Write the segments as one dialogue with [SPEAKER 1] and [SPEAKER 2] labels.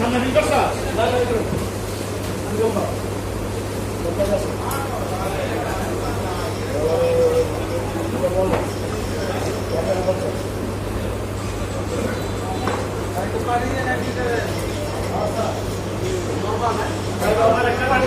[SPEAKER 1] মজা না আবার কাজে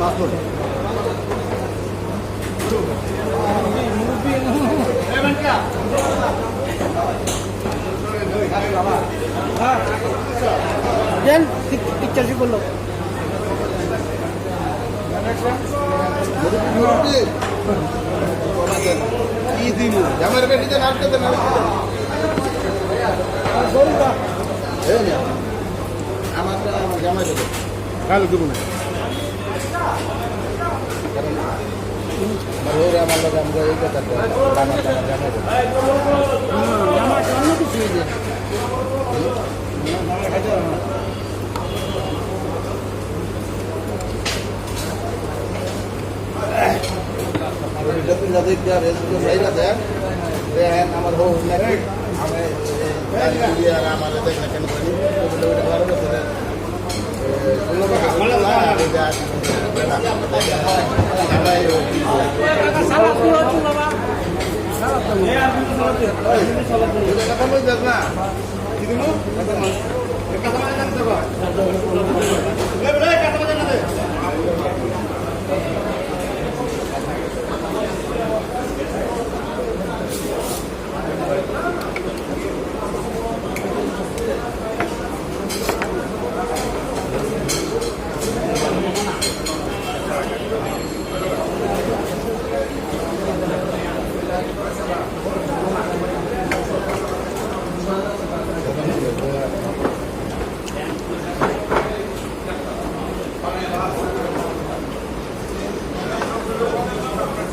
[SPEAKER 2] মাছ মাছ
[SPEAKER 1] দেন পিকচার কি করল
[SPEAKER 2] কি দিন জামার বেটিতে করতে না আমার আমার জামাই কালো দেবো ওরে আমার এই কথা জামাই জামাই দেবো
[SPEAKER 1] আমার অন্য কিছু
[SPEAKER 2] যাদের আমার হো নাকি, আমি আর আমার কেন করি দেন না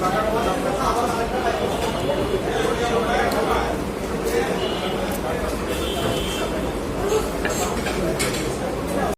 [SPEAKER 2] Thank you.